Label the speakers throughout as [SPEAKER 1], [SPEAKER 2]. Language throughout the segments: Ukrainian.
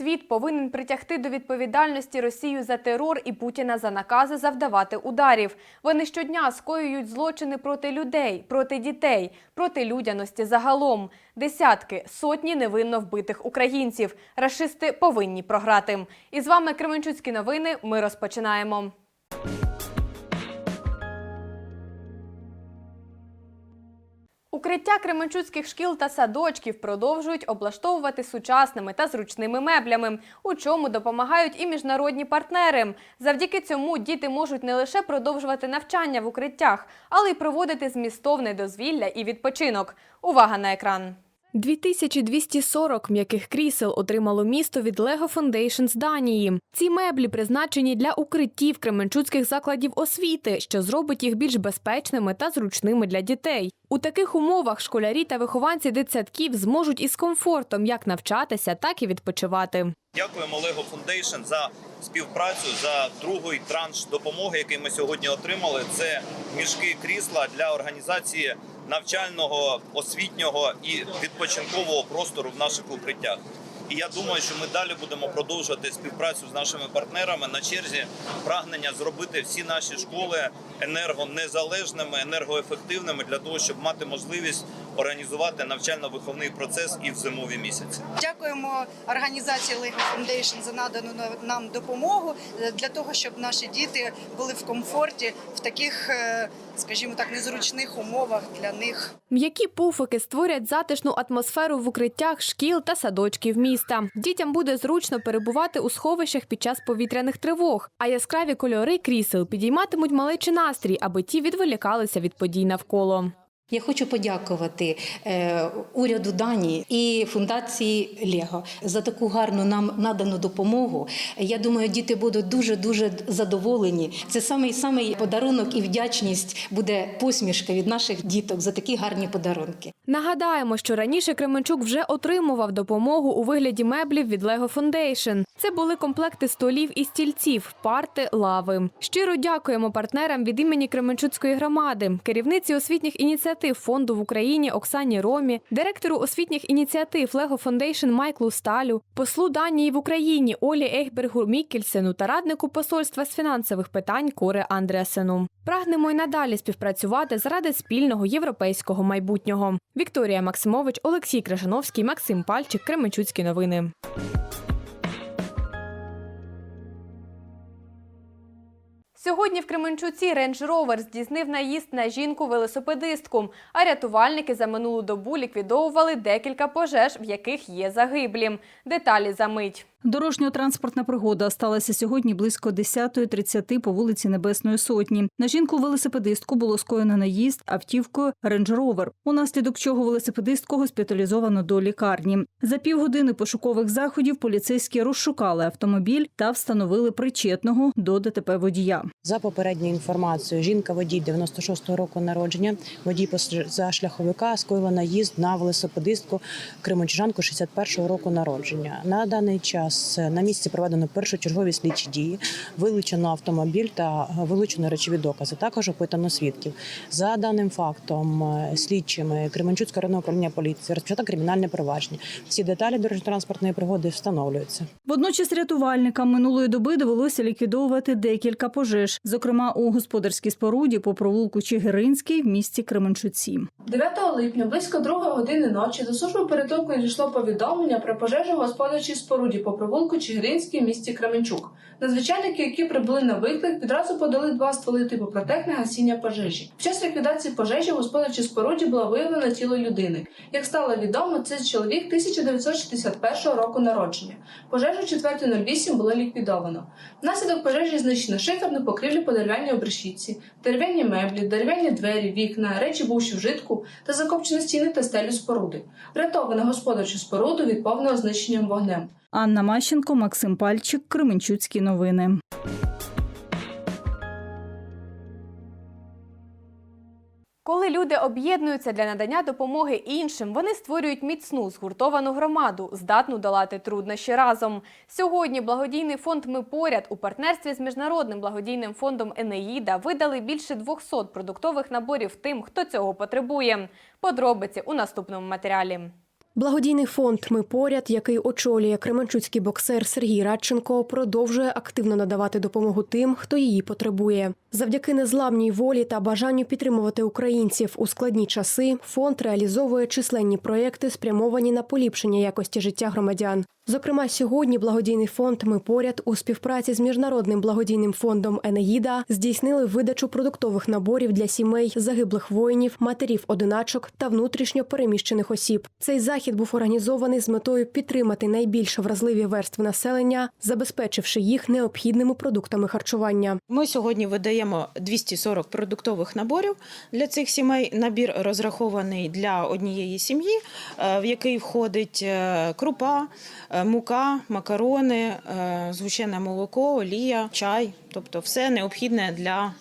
[SPEAKER 1] Світ повинен притягти до відповідальності Росію за терор і Путіна за накази завдавати ударів. Вони щодня скоюють злочини проти людей, проти дітей, проти людяності загалом. Десятки, сотні невинно вбитих українців. Рашисти повинні програти. І з вами Кременчуцькі новини. Ми розпочинаємо. Укриття кременчуцьких шкіл та садочків продовжують облаштовувати сучасними та зручними меблями, у чому допомагають і міжнародні партнери. Завдяки цьому діти можуть не лише продовжувати навчання в укриттях, але й проводити змістовне дозвілля і відпочинок. Увага на екран. 2240 м'яких крісел отримало місто від Lego Foundation з Данії. Ці меблі призначені для укриттів кременчуцьких закладів освіти, що зробить їх більш безпечними та зручними для дітей. У таких умовах школярі та вихованці дитсадків зможуть із комфортом як навчатися, так і відпочивати.
[SPEAKER 2] Дякуємо Lego Foundation за співпрацю за другий транш допомоги, який ми сьогодні отримали. Це мішки крісла для організації навчального, освітнього і відпочинкового простору в наших укриттях. І я думаю, що ми далі будемо продовжувати співпрацю з нашими партнерами на черзі прагнення зробити всі наші школи енергонезалежними, енергоефективними для того, щоб мати можливість організувати навчально-виховний процес і в зимові місяці.
[SPEAKER 3] Дякуємо організації Lego Foundation за надану нам допомогу е, для того, щоб наші діти були в комфорті в таких, е, скажімо так, незручних умовах для них.
[SPEAKER 1] М'які пуфики створять затишну атмосферу в укриттях шкіл та садочків міста. Дітям буде зручно перебувати у сховищах під час повітряних тривог, а яскраві кольори крісел підійматимуть малечий настрій, аби ті відволікалися від подій навколо.
[SPEAKER 4] Я хочу подякувати е, уряду Данії і фундації Лего за таку гарну нам надану допомогу. Я думаю, діти будуть дуже дуже задоволені. Це самий самий подарунок і вдячність буде посмішка від наших діток за такі гарні подарунки.
[SPEAKER 1] Нагадаємо, що раніше Кременчук вже отримував допомогу у вигляді меблів від Lego Foundation. Це були комплекти столів і стільців, парти, лави. Щиро дякуємо партнерам від імені Кременчуцької громади, керівниці освітніх ініціатив фонду в Україні Оксані Ромі, директору освітніх ініціатив Lego Foundation Майклу Сталю, послу Данії в Україні Олі Ейхбергу Мікельсену та раднику посольства з фінансових питань Коре Андреасену. Прагнемо й надалі співпрацювати заради спільного європейського майбутнього. Вікторія Максимович, Олексій Крижановський, Максим Пальчик, Кременчуцькі новини. Сьогодні в Кременчуці Range Rover здійснив наїзд на жінку-велосипедистку, а рятувальники за минулу добу ліквідовували декілька пожеж, в яких є загиблі. Деталі за мить.
[SPEAKER 5] Дорожньо-транспортна пригода сталася сьогодні близько 10.30 по вулиці Небесної Сотні. На жінку-велосипедистку було скоєно наїзд автівкою Rover, унаслідок чого велосипедистку госпіталізовано до лікарні. За півгодини пошукових заходів поліцейські розшукали автомобіль та встановили причетного до ДТП водія.
[SPEAKER 6] За попередньою інформацією, жінка водій 96-го року народження, водій позашляховика скоїла наїзд на велосипедистку кримочужанку 61-го року народження. На даний час на місці проведено першочергові слідчі дії, вилучено автомобіль та вилучено речові докази. Також опитано свідків. За даним фактом, е, слідчими Кременчуцького районного управління поліції розпочато кримінальне провадження. Всі деталі дорожньо-транспортної пригоди встановлюються.
[SPEAKER 5] Водночас рятувальникам минулої доби довелося ліквідовувати декілька пожеж, зокрема у господарській споруді по провулку Чигиринський в місті Кременчуці.
[SPEAKER 7] 9 липня близько 2 години ночі до служби порятунку надійшло повідомлення про пожежу в господарчій споруді по провулку Чигиринський в місті Кременчук. Надзвичайники, які прибули на виклик, відразу подали два стволи типу протектне гасіння пожежі. Під час ліквідації пожежі в господарчій споруді було виявлено тіло людини. Як стало відомо, це чоловік 1961 року народження. Пожежу 4.08 було ліквідовано. Внаслідок пожежі знищено шиферну покрівлю по дерев'яній обрешітці, дерев'яні меблі, дерев'яні двері, вікна, речі бувші вжитку та закопчені стіни та стелю споруди. Врятовано господарчу споруду від повного знищення вогнем.
[SPEAKER 5] Анна Мащенко, Максим Пальчик, Кременчуцькі новини.
[SPEAKER 1] Коли люди об'єднуються для надання допомоги іншим, вони створюють міцну згуртовану громаду, здатну долати труднощі разом. Сьогодні благодійний фонд Ми поряд у партнерстві з міжнародним благодійним фондом Енеїда видали більше 200 продуктових наборів тим, хто цього потребує. Подробиці у наступному матеріалі.
[SPEAKER 8] Благодійний фонд Ми поряд, який очолює кременчуцький боксер Сергій Радченко, продовжує активно надавати допомогу тим, хто її потребує. Завдяки незламній волі та бажанню підтримувати українців у складні часи. Фонд реалізовує численні проекти, спрямовані на поліпшення якості життя громадян. Зокрема, сьогодні благодійний фонд Ми поряд у співпраці з міжнародним благодійним фондом Енеїда здійснили видачу продуктових наборів для сімей загиблих воїнів, матерів одиначок та внутрішньо переміщених осіб. Цей захід був організований з метою підтримати найбільш вразливі верстви населення, забезпечивши їх необхідними продуктами харчування.
[SPEAKER 6] Ми сьогодні видаємо 240 продуктових наборів для цих сімей. Набір розрахований для однієї сім'ї, е, в який входить е, крупа, е, мука, макарони, згущене молоко, олія, чай, тобто все необхідне для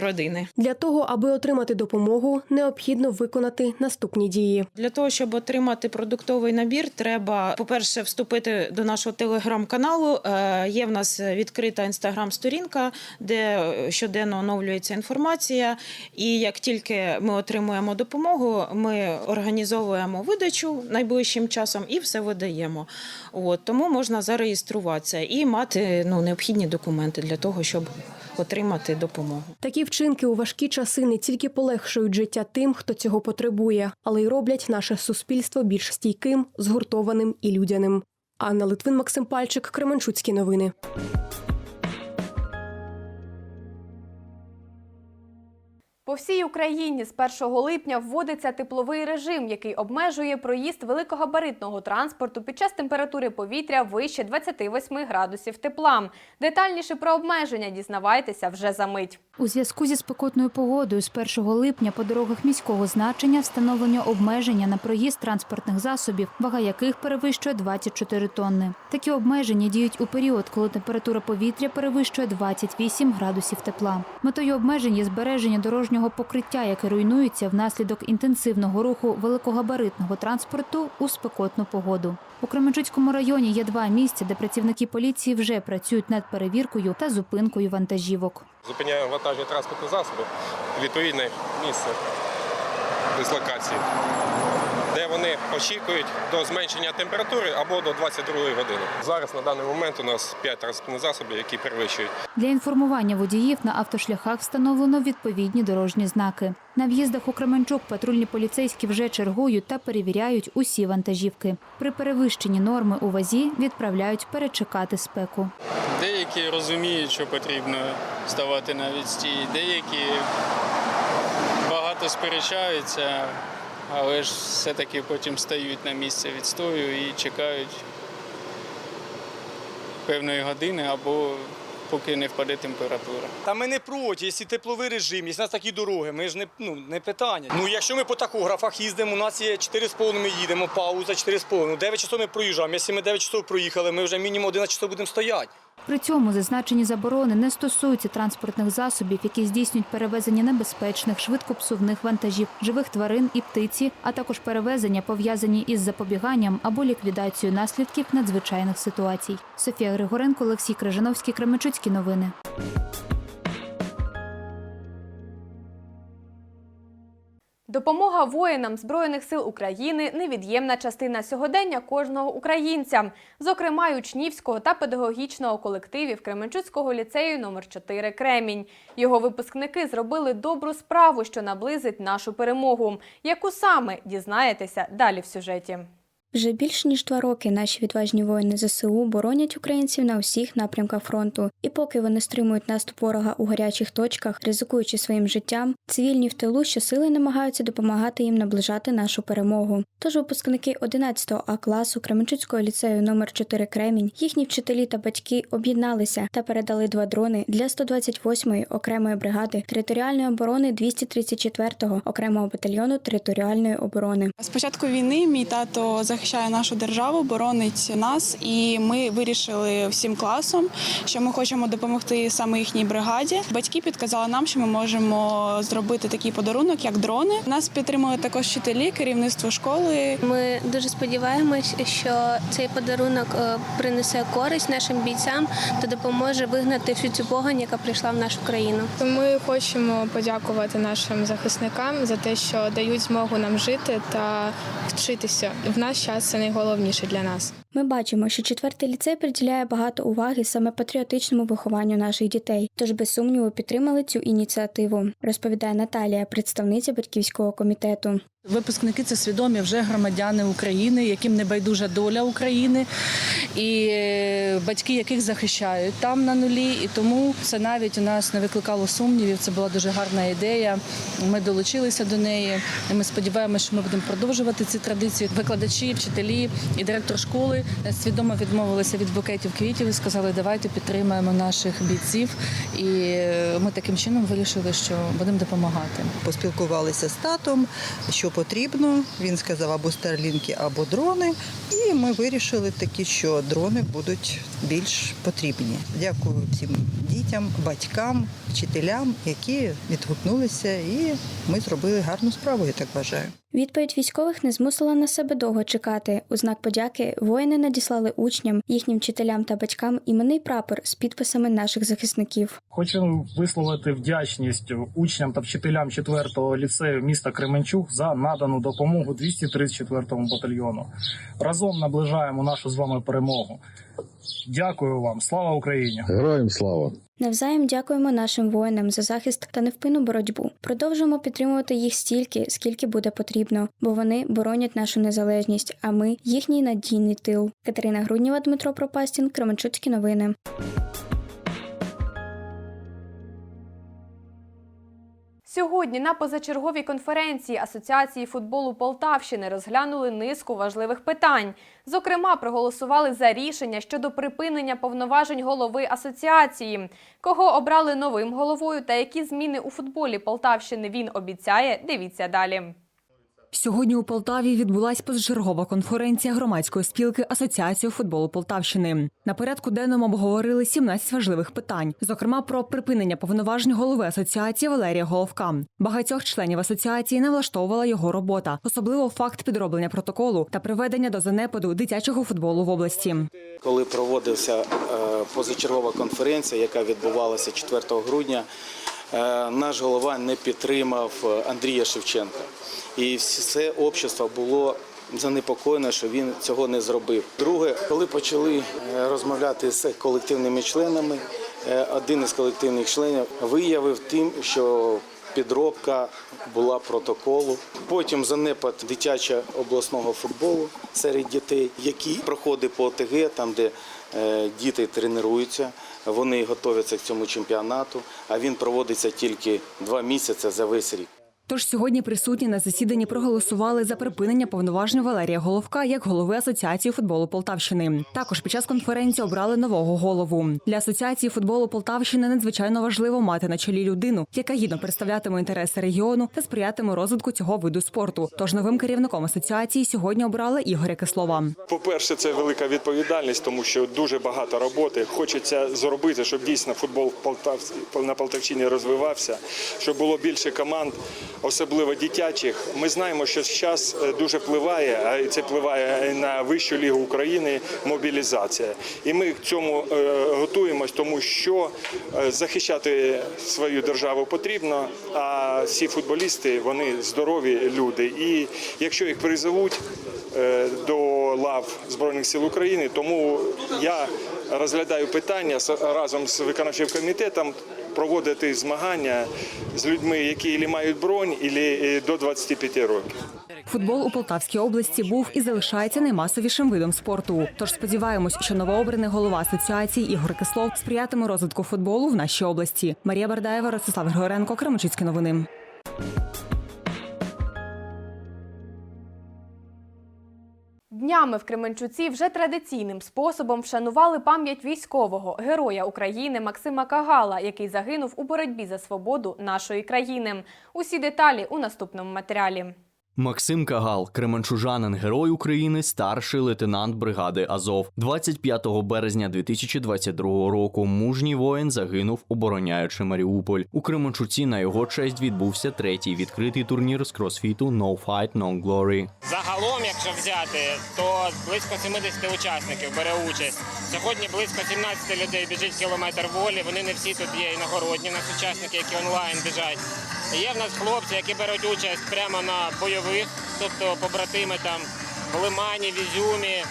[SPEAKER 6] родини.
[SPEAKER 8] Для того, аби отримати допомогу, необхідно виконати наступні дії.
[SPEAKER 6] Для того, щоб отримати продуктовий набір, треба, по-перше, вступити до нашого телеграм-каналу. Е, Є в нас відкрита інстаграм-сторінка, де щоденно оновлюється інформація. І як тільки ми отримуємо допомогу, ми організовуємо видачу найближчим часом і все видаємо. От тому можна зареєструватися і мати ну, необхідні документи для того, щоб отримати допомогу.
[SPEAKER 8] Такі вчинки у важкі часи не тільки полегшують життя тим, хто цього потребує, але й роблять наше суспільство більш стійким, згуртованим і людяним. Анна Литвин, Максим Пальчик, Кременчуцькі новини.
[SPEAKER 1] Всій Україні з 1 липня вводиться тепловий режим, який обмежує проїзд великогабаритного транспорту під час температури повітря вище 28 градусів тепла. Детальніше про обмеження дізнавайтеся вже за мить.
[SPEAKER 9] У зв'язку зі спекотною погодою з 1 липня по дорогах міського значення встановлено обмеження на проїзд транспортних засобів, вага яких перевищує 24 тонни. Такі обмеження діють у період, коли температура повітря перевищує 28 градусів тепла. Метою обмежень є збереження дорожнього покриття, яке руйнується внаслідок інтенсивного руху великогабаритного транспорту у спекотну погоду. У Кременчуцькому районі є два місця, де працівники поліції вже працюють над перевіркою та зупинкою вантажівок.
[SPEAKER 10] Зупиняємо вантажні транспортні засоби відповідне місце дислокації, де вони очікують до зменшення температури або до 22 години. Зараз на даний момент у нас 5 транспортних засобів, які перевищують
[SPEAKER 9] Для інформування водіїв на автошляхах встановлено відповідні дорожні знаки. На в'їздах у Кременчук патрульні поліцейські вже чергують та перевіряють усі вантажівки. При перевищенні норми у вазі відправляють перечекати спеку.
[SPEAKER 11] Деякі розуміють, що потрібно ставати на відстій, деякі багато сперечаються, але ж все-таки потім стають на місце відстою і чекають певної години або поки не впаде температура.
[SPEAKER 12] Та ми не проти, якщо тепловий режим, якщо у нас такі дороги, ми ж не, ну, не питання. Ну, якщо ми по тахографах їздимо, у нас є 4,5 ми їдемо, пауза 4,5. 9 часов ми проїжджаємо. Якщо ми 9 часов проїхали, ми вже мінімум 11 часов будемо стояти.
[SPEAKER 9] При цьому зазначені заборони не стосуються транспортних засобів, які здійснюють перевезення небезпечних, швидкопсувних вантажів, живих тварин і птиці, а також перевезення пов'язані із запобіганням або ліквідацією наслідків надзвичайних ситуацій. Софія Григоренко, Олексій Крижановський, Кременчуцькі новини.
[SPEAKER 1] Допомога воїнам Збройних сил України невід'ємна частина сьогодення кожного українця, зокрема учнівського та педагогічного колективів Кременчуцького ліцею номер 4 Кремінь. Його випускники зробили добру справу, що наблизить нашу перемогу. Яку саме дізнаєтеся далі в сюжеті.
[SPEAKER 13] Вже більш ніж два роки наші відважні воїни ЗСУ боронять українців на усіх напрямках фронту. І поки вони стримують наступ ворога у гарячих точках, ризикуючи своїм життям, цивільні в тилу щосили намагаються допомагати їм наближати нашу перемогу. Тож випускники 11 А класу Кременчуцького ліцею номер 4 Кремінь, їхні вчителі та батьки об'єдналися та передали два дрони для 128-ї окремої бригади територіальної оборони 234-го окремого батальйону територіальної оборони.
[SPEAKER 14] З початку війни мій тато захищав захищає нашу державу, боронить нас, і ми вирішили всім класом, що ми хочемо допомогти саме їхній бригаді. Батьки підказали нам, що ми можемо зробити такий подарунок, як дрони. Нас підтримали також вчителі, керівництво школи.
[SPEAKER 15] Ми дуже сподіваємось, що цей подарунок е, принесе користь нашим бійцям та допоможе вигнати всю цю погань, яка прийшла в нашу країну.
[SPEAKER 16] Ми хочемо подякувати нашим захисникам за те, що дають змогу нам жити та вчитися. В наш час це найголовніше для нас.
[SPEAKER 13] Ми бачимо, що четвертий ліцей приділяє багато уваги саме патріотичному вихованню наших дітей, тож без сумніву підтримали цю ініціативу, розповідає Наталія, представниця батьківського комітету.
[SPEAKER 17] Випускники це свідомі вже громадяни України, яким не байдужа доля України, і е, батьки яких захищають там на нулі. І тому це навіть у нас не викликало сумнівів. Це була дуже гарна ідея. Ми долучилися до неї. І ми сподіваємося, що ми будемо продовжувати ці традиції. Викладачі, вчителі і директор школи свідомо відмовилися від букетів квітів і сказали, давайте підтримаємо наших бійців. І е, ми таким чином вирішили, що будемо допомагати.
[SPEAKER 18] Поспілкувалися з татом, що потрібно. Він сказав або старлінки, або дрони. І ми вирішили таки, що дрони будуть більш потрібні. Дякую всім дітям, батькам, вчителям, які відгукнулися, і ми зробили гарну справу, я так вважаю.
[SPEAKER 13] Відповідь військових не змусила на себе довго чекати. У знак подяки воїни надіслали учням, їхнім вчителям та батькам іменний прапор з підписами наших захисників.
[SPEAKER 19] Хочу висловити вдячність учням та вчителям 4-го ліцею міста Кременчук за надану допомогу 234-му батальйону. Разом наближаємо нашу з вами перемогу. Дякую вам, слава Україні!
[SPEAKER 20] Героям слава!
[SPEAKER 13] Навзаєм дякуємо нашим воїнам за захист та невпинну боротьбу. Продовжуємо підтримувати їх стільки, скільки буде потрібно, бо вони боронять нашу незалежність, а ми їхній надійний тил. Катерина Грудніва, Дмитро Пропастін, Кременчуцькі новини.
[SPEAKER 1] Сьогодні на позачерговій конференції Асоціації футболу Полтавщини розглянули низку важливих питань. Зокрема, проголосували за рішення щодо припинення повноважень голови асоціації. Кого обрали новим головою та які зміни у футболі Полтавщини він обіцяє, дивіться далі.
[SPEAKER 21] Сьогодні у Полтаві відбулася позачергова конференція громадської спілки Асоціації футболу Полтавщини. На порядку денному обговорили 17 важливих питань, зокрема про припинення повноважень голови асоціації Валерія Головка. Багатьох членів асоціації не влаштовувала його робота, особливо факт підроблення протоколу та приведення до занепаду дитячого футболу в області.
[SPEAKER 22] Коли проводилася е, позачергова конференція, яка відбувалася 4 грудня, наш голова не підтримав е, Андрія Шевченка. І все общество було занепокоєне, що він цього не зробив. Друге, коли почали е, розмовляти з колективними членами, е, один із колективних членів виявив тим, що підробка була протоколу. Потім занепад дитячого обласного футболу серед дітей, який проходить по ОТГ, там де е, діти тренуються. Вони готуються к цьому чемпіонату, а він проводиться тільки два місяці за весь рік.
[SPEAKER 21] Тож сьогодні присутні на засіданні проголосували за припинення повноважень Валерія Головка як голови Асоціації футболу Полтавщини. Також під час конференції обрали нового голову. Для асоціації футболу Полтавщини надзвичайно важливо мати на чолі людину, яка гідно представлятиме інтереси регіону та сприятиме розвитку цього виду спорту. Тож новим керівником асоціації сьогодні обрали Ігоря Кислова.
[SPEAKER 23] По-перше, це велика відповідальність, тому що дуже багато роботи. Хочеться зробити, щоб дійсно футбол в Полтавці на Полтавщині розвивався, щоб було більше команд, особливо дитячих. Ми знаємо, що зараз дуже впливає, а це впливає на вищу лігу України мобілізація. І ми к цьому е, готуємось, тому що е, захищати свою державу потрібно. А всі футболісти вони здорові люди. І якщо їх призовуть е, до лав Збройних сил України, тому я розглядаю питання разом з виконавчим комітетом проводити змагання з людьми, які ілі мають бронь, ілі до 25 років.
[SPEAKER 21] Футбол у Полтавській області був і залишається наймасовішим видом спорту. Тож сподіваємось, що новообраний голова асоціації Ігор Кислов сприятиме розвитку футболу в нашій області. Марія Бардаєва, Ростислав Григоренко, Кременчуцькі новини.
[SPEAKER 1] Днями в Кременчуці вже традиційним способом вшанували пам'ять військового героя України Максима Кагала, який загинув у боротьбі за свободу нашої країни. Усі деталі у наступному матеріалі.
[SPEAKER 24] Максим Кагал, кременчужанин, герой України, старший лейтенант бригади Азов. 25 березня 2022 року мужній воїн загинув, обороняючи Маріуполь. У Кременчуці на його честь відбувся третій відкритий турнір з кросфіту No Fight, No Glory.
[SPEAKER 25] Загалом, якщо взяти, то близько 70 учасників бере участь. Сьогодні близько 17 людей біжить кілометр волі. Вони не всі тут є іногородні, у нас учасники, які онлайн біжать. Є в нас хлопці, які беруть участь прямо на бойових, тобто побратими там в Лимані, в Ізюмі, е,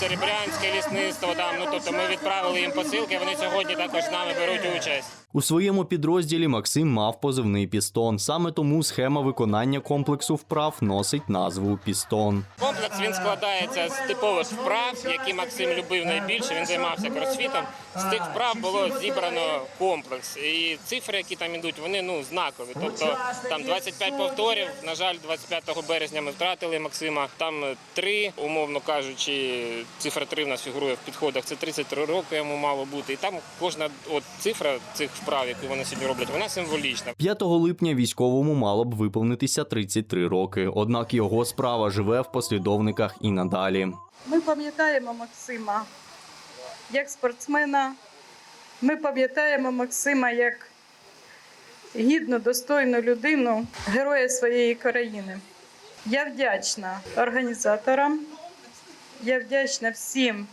[SPEAKER 25] Серебрянське лісництво. Там ну тобто ми відправили їм посилки. Вони сьогодні також з нами беруть участь.
[SPEAKER 24] У своєму підрозділі Максим мав позивний пістон. Саме тому схема виконання комплексу вправ носить назву Пістон.
[SPEAKER 25] Комплекс він складається з типових вправ, які Максим любив найбільше. Він займався кросфітом. З тих вправ було зібрано комплекс. І цифри, які там ідуть, вони ну знакові. Тобто там 25 повторів. На жаль, 25 березня ми втратили Максима. Там три, умовно кажучи, цифра 3 в нас фігурує в підходах. Це 33 роки йому мало бути. І там кожна от цифра цих вправ, які вони сьогодні роблять, вона символічна.
[SPEAKER 24] 5 липня військовому мало б виповнитися 33 роки. Однак його справа живе в послідовниках і надалі.
[SPEAKER 20] Ми пам'ятаємо Максима як спортсмена. Ми пам'ятаємо Максима як гідну, достойну людину, героя своєї країни. Я вдячна організаторам, я вдячна всім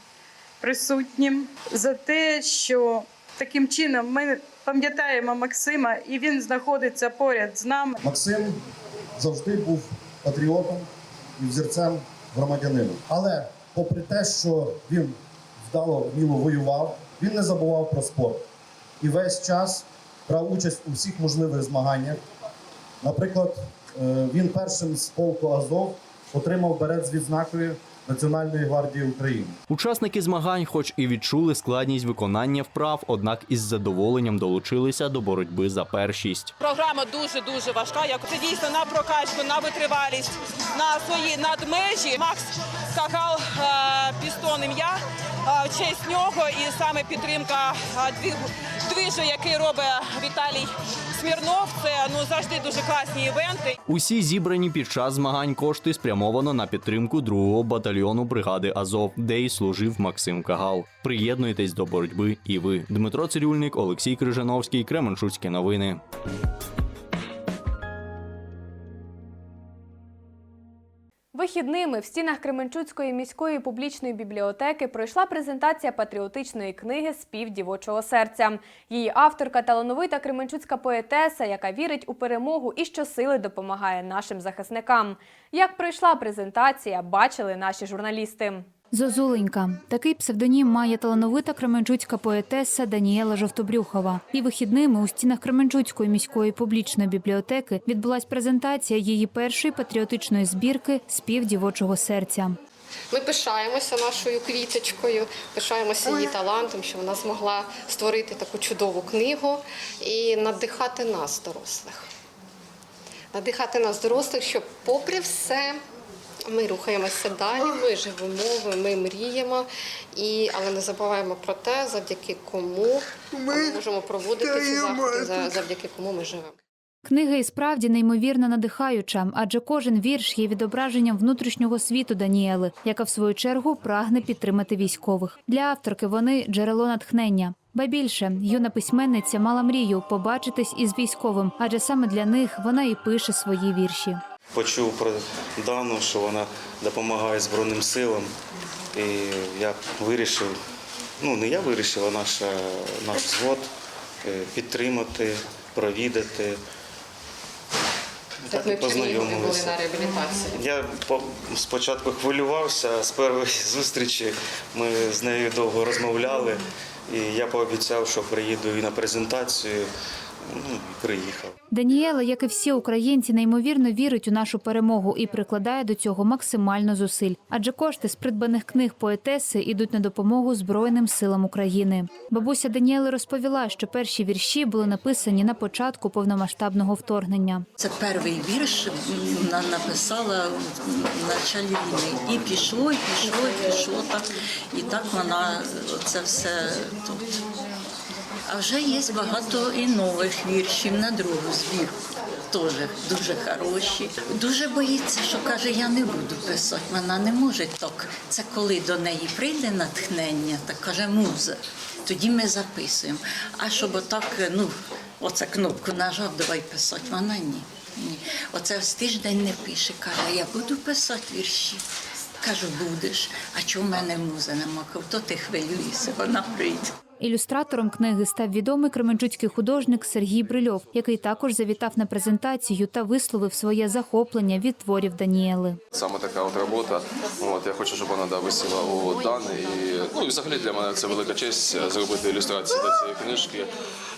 [SPEAKER 20] присутнім за те, що таким чином ми пам'ятаємо Максима і він знаходиться поряд з нами.
[SPEAKER 26] Максим завжди був патріотом і взірцем громадянина. Але попри те, що він вдало вміло воював, він не забував про спорт і весь час брав участь у всіх можливих змаганнях. Наприклад, е, він першим з полку Азов отримав берет з відзнакою Національної гвардії України.
[SPEAKER 24] Учасники змагань, хоч і відчули складність виконання вправ, однак із задоволенням долучилися до боротьби за першість.
[SPEAKER 27] Програма дуже дуже важка. Як це дійсно на прокачку, на витривалість, на свої надмежі. Макс Кагал е, пістон ім'я. е, В честь нього і саме підтримка е, дві- движу, який робить Віталій Смірнов. Це ну завжди дуже класні івенти.
[SPEAKER 24] Усі зібрані під час змагань кошти спрямовано на підтримку другого батальйону бригади Азов, де й служив Максим Кагал. Приєднуйтесь до боротьби і ви. Дмитро Цирюльник, Олексій Крижановський, Кременчуцькі новини.
[SPEAKER 1] Вихідними в стінах Кременчуцької міської публічної бібліотеки пройшла презентація патріотичної книги Спів дівочого серця. Її авторка талановита кременчуцька поетеса, яка вірить у перемогу і щосили допомагає нашим захисникам. Як пройшла презентація, бачили наші журналісти.
[SPEAKER 9] Зозуленька такий псевдонім має талановита кременчуцька поетеса Даніела Жовтобрюхова. І вихідними у стінах Кременчуцької міської публічної бібліотеки відбулась презентація її першої патріотичної збірки Спів дівочого серця.
[SPEAKER 28] Ми пишаємося нашою квіточкою, пишаємося її талантом, що вона змогла створити таку чудову книгу і надихати нас, дорослих. Надихати нас, дорослих, щоб, попри все, ми рухаємося далі, ми живемо, ми мріємо, і, але не забуваємо про те, завдяки кому ми можемо проводити ці заходи, за- завдяки кому ми живемо.
[SPEAKER 9] Книга і справді неймовірно надихаюча, адже кожен вірш є відображенням внутрішнього світу Даніели, яка в свою чергу прагне підтримати військових. Для авторки вони джерело натхнення. Ба більше юна письменниця мала мрію побачитись із військовим, адже саме для них вона і пише свої вірші.
[SPEAKER 29] Почув про Дану, що вона допомагає Збройним силам. І я вирішив, ну не я вирішив, а наш, е, наш взвод е, підтримати, провідати.
[SPEAKER 28] Так ми в Чернігові були
[SPEAKER 29] познайомилися.
[SPEAKER 28] на реабілітації.
[SPEAKER 29] Я спочатку хвилювався, а з першої зустрічі ми з нею довго розмовляли, і я пообіцяв, що приїду і на презентацію. Ну, і приїхав.
[SPEAKER 9] Даніела, як і всі українці, неймовірно вірить у нашу перемогу і прикладає до цього максимально зусиль. Адже кошти з придбаних книг поетеси йдуть на допомогу Збройним силам України. Бабуся Даніели розповіла, що перші вірші були написані на початку повномасштабного вторгнення.
[SPEAKER 30] Це перший вірш вона написала в началі війни. І пішло, і пішло, і пішло так. І так вона це все тут. А вже є багато і нових віршів на другу збірку. теж дуже хороші. Дуже боїться, що каже, я не буду писати. Вона не може так. Це коли до неї прийде натхнення, так каже муза. Тоді ми записуємо. А щоб отак, ну, оце кнопку нажав, давай писати, вона ні. ні. Оце з тиждень не пише. Каже, я буду писати вірші. Кажу, будеш. А чого в мене муза нема? Кажу, То ти хвилюєшся, вона прийде.
[SPEAKER 9] Ілюстратором книги став відомий кременчуцький художник Сергій Брильов, який також завітав на презентацію та висловив своє захоплення від творів Даніели.
[SPEAKER 31] Саме така от робота. От я хочу, щоб вона да, висіла у Дани. І ну і взагалі для мене це велика честь зробити ілюстрацію до цієї книжки.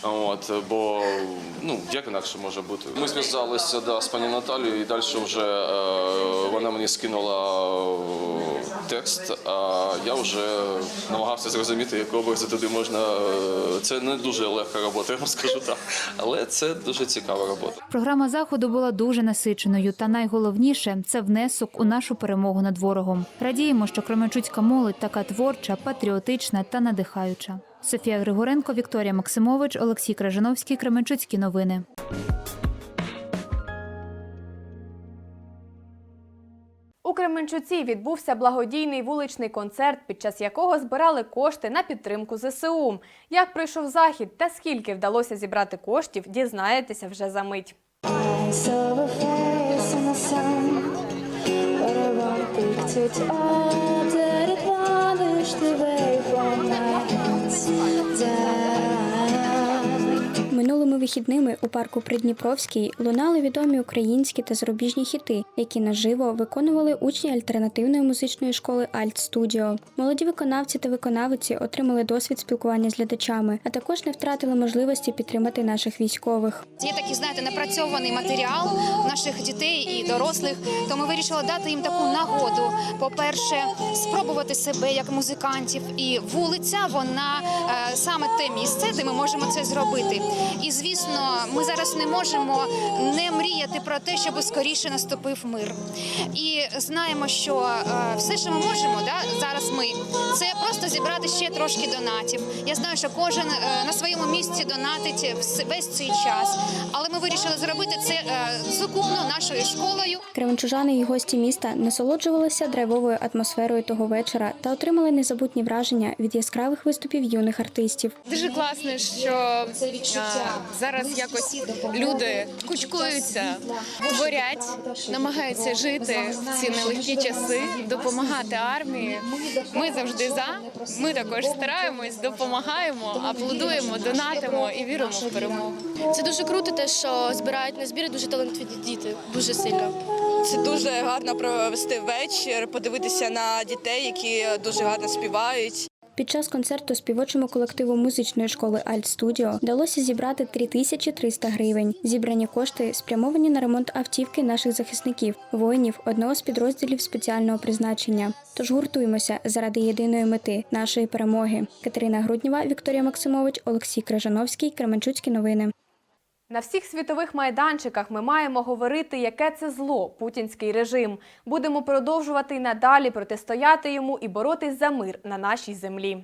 [SPEAKER 31] От бо ну як інакше може бути. Ми зв'язалися да, з пані Наталією, і далі вже е, вона мені скинула текст. А я вже намагався зрозуміти, які образи туди можна. е, Це не дуже легка робота, я вам скажу так, але це дуже цікава робота.
[SPEAKER 9] Програма заходу була дуже насиченою, та найголовніше це внесок у нашу перемогу над ворогом. Радіємо, що Кременчуцька молодь така творча, патріотична та надихаюча. Софія Григоренко, Вікторія Максимович, Олексій Кражановський, Кременчуцькі новини.
[SPEAKER 1] Кременчуці відбувся благодійний вуличний концерт, під час якого збирали кошти на підтримку ЗСУ. Як пройшов захід та скільки вдалося зібрати коштів, дізнаєтеся вже за мить.
[SPEAKER 13] Минулими вихідними у парку Придніпровський лунали відомі українські та зарубіжні хіти, які наживо виконували учні альтернативної музичної школи Альт Студіо. Молоді виконавці та виконавиці отримали досвід спілкування з глядачами, а також не втратили можливості підтримати наших військових.
[SPEAKER 32] Є такий, знаєте, напрацьований матеріал наших дітей і дорослих. То ми вирішили дати їм таку нагоду. По-перше, спробувати себе як музикантів. І вулиця вона е, саме те місце, де ми можемо це зробити. І звісно, ми зараз не можемо не мріяти про те, щоб скоріше наступив мир. І знаємо, що е, все, що ми можемо, да зараз ми це просто зібрати ще трошки донатів. Я знаю, що кожен е, на своєму місці донатить весь цей час, але ми вирішили зробити це е, сукупно нашою школою.
[SPEAKER 13] Кременчужани і гості міста насолоджувалися драйвовою атмосферою того вечора та отримали незабутні враження від яскравих виступів юних артистів.
[SPEAKER 33] Дуже класно, що а, зараз якось люди кучкуються, говорять, намагаються жити в ці нелегкі часи, допомагати армії. Ми завжди за. Ми також стараємось, допомагаємо, аплодуємо, донатимо і віримо в перемогу.
[SPEAKER 34] Це дуже круто, те, що збирають на збір дуже талантливі діти, дуже сильно.
[SPEAKER 35] Це дуже гарно провести вечір, подивитися на дітей, які дуже гарно співають.
[SPEAKER 13] Під час концерту співочому колективу музичної школи Альт Студіо вдалося зібрати 3300 гривень. Зібрані кошти спрямовані на ремонт автівки наших захисників, воїнів одного з підрозділів спеціального призначення. Тож гуртуємося заради єдиної мети нашої перемоги. Катерина Грудніва, Вікторія Максимович, Олексій Крижановський, Кременчуцькі новини.
[SPEAKER 1] На всіх світових майданчиках ми маємо говорити, яке це зло путінський режим. Будемо продовжувати й надалі протистояти йому і боротись за мир на нашій землі.